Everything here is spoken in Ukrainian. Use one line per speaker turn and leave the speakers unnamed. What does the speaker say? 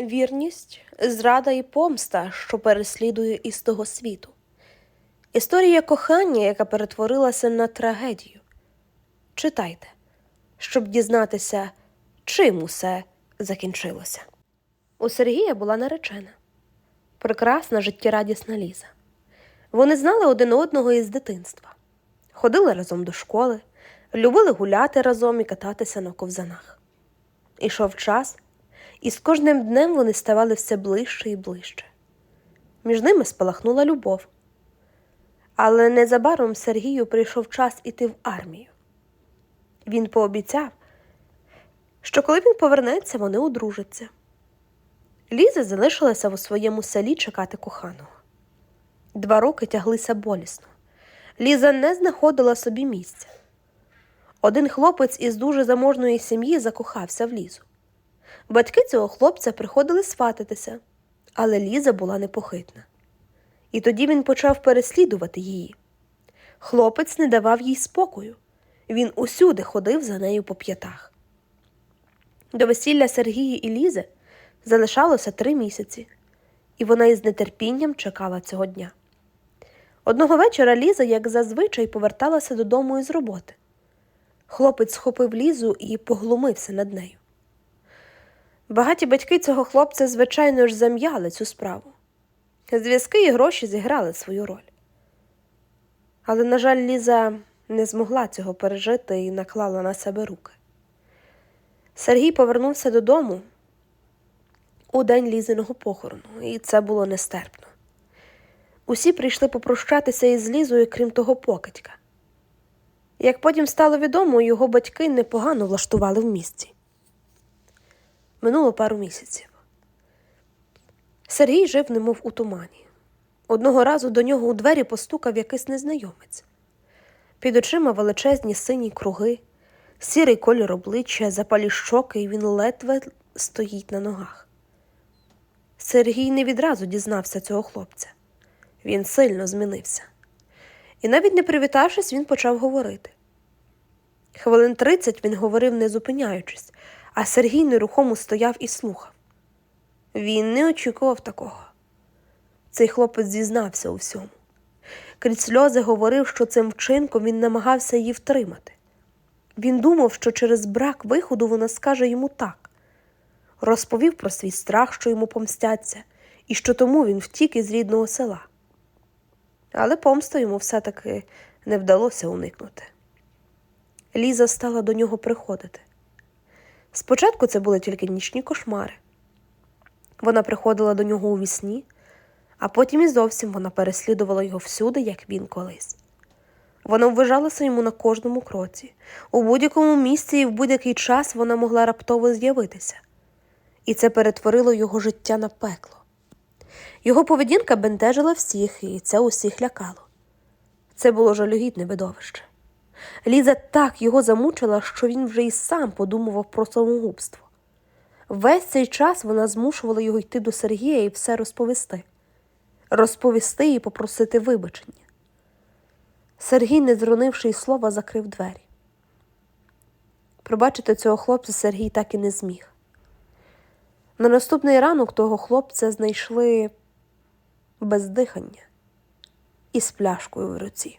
Вірність, зрада і помста, що переслідує із того світу. Історія кохання, яка перетворилася на трагедію. Читайте, щоб дізнатися, чим усе закінчилося. У Сергія була наречена прекрасна життєрадісна Ліза. Вони знали один одного із дитинства, ходили разом до школи, любили гуляти разом і кататися на ковзанах. Ішов час, і з кожним днем вони ставали все ближче і ближче. Між ними спалахнула любов. Але незабаром Сергію прийшов час іти в армію. Він пообіцяв, що коли він повернеться, вони одружаться. Ліза залишилася у своєму селі чекати коханого. Два роки тяглися болісно. Ліза не знаходила собі місця. Один хлопець із дуже заможної сім'ї закохався в Лізу. Батьки цього хлопця приходили свататися, але Ліза була непохитна. І тоді він почав переслідувати її. Хлопець не давав їй спокою. Він усюди ходив за нею по п'ятах. До весілля Сергії і Лізи залишалося три місяці, і вона із нетерпінням чекала цього дня. Одного вечора Ліза, як зазвичай, поверталася додому із роботи. Хлопець схопив Лізу і поглумився над нею. Багаті батьки цього хлопця, звичайно ж, зам'яли цю справу. Зв'язки і гроші зіграли свою роль. Але, на жаль, Ліза не змогла цього пережити і наклала на себе руки. Сергій повернувся додому у день Лізиного похорону, і це було нестерпно. Усі прийшли попрощатися із Лізою, крім того покидька. Як потім стало відомо, його батьки непогано влаштували в місті. Минуло пару місяців. Сергій жив, немов у тумані. Одного разу до нього у двері постукав якийсь незнайомець. Під очима величезні сині круги, сірий колір обличчя, запалі щоки, і він ледве стоїть на ногах. Сергій не відразу дізнався цього хлопця. Він сильно змінився. І навіть не привітавшись, він почав говорити. Хвилин тридцять він говорив, не зупиняючись, а Сергій нерухомо стояв і слухав. Він не очікував такого. Цей хлопець зізнався у всьому. Крізь сльози говорив, що цим вчинком він намагався її втримати. Він думав, що через брак виходу вона скаже йому так, розповів про свій страх, що йому помстяться, і що тому він втік із рідного села. Але помста йому все-таки не вдалося уникнути. Ліза стала до нього приходити. Спочатку це були тільки нічні кошмари. Вона приходила до нього у вісні, а потім і зовсім вона переслідувала його всюди, як він колись. Вона ввижалася йому на кожному кроці. У будь-якому місці і в будь-який час вона могла раптово з'явитися, і це перетворило його життя на пекло. Його поведінка бентежила всіх, і це усіх лякало. Це було жалюгідне видовище. Ліза так його замучила, що він вже й сам подумував про самогубство. Весь цей час вона змушувала його йти до Сергія і все розповісти, розповісти і попросити вибачення. Сергій, не зронивши й слова, закрив двері. Пробачити цього хлопця Сергій так і не зміг. На наступний ранок того хлопця знайшли без дихання і з пляшкою в руці.